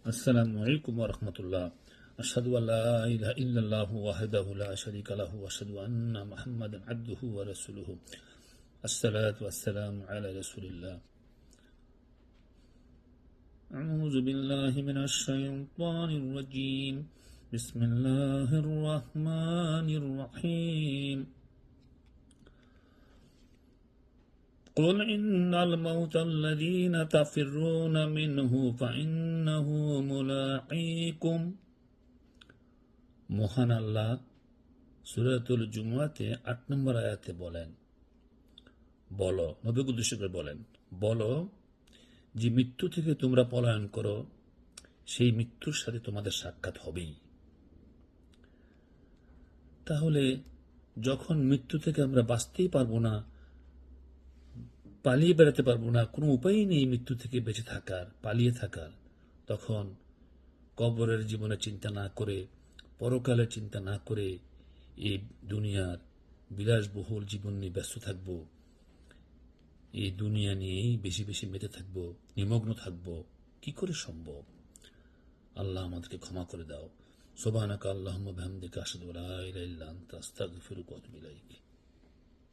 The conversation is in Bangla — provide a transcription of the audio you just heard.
السلام عليكم ورحمة الله. أشهد أن لا إله إلا الله وحده لا شريك له وأشهد أن محمدا عبده ورسوله. الصلاة والسلام على رسول الله. أعوذ بالله من الشيطان الرجيم. بسم الله الرحمن الرحيم. قل إن الموت الذين تفرون منه فإنه ملاقيكم মহান আল্লাহ সুরাতুল জুমুয়াতে আট নম্বর আয়াতে বলেন বলো নবী উদ্দেশ্য করে বলেন বলো যে মৃত্যু থেকে তোমরা পলায়ন করো সেই মৃত্যুর সাথে তোমাদের সাক্ষাৎ হবেই তাহলে যখন মৃত্যু থেকে আমরা বাঁচতেই পারবো না পালিয়ে বেড়াতে পারব না, কোনো উপায়ই নেই মৃত্যু থেকে বেঁচে থাকার, পালিয়ে থাকার। তখন কবরের জীবনে চিন্তা না করে, পরকালে চিন্তা না করে এই দুনিয়ার বিলাসবহুল জীবন নিয়ে ব্যস্ত থাকব। এই দুনিয়া নিয়েই বেশি বেশি মেতে থাকব, নিমগ্ন থাকব। কি করে সম্ভব? আল্লাহ আমাদেরকে ক্ষমা করে দাও। সোবানাকা আল্লাহ ভামদিকে আসাদ আতুবু ইলাইক।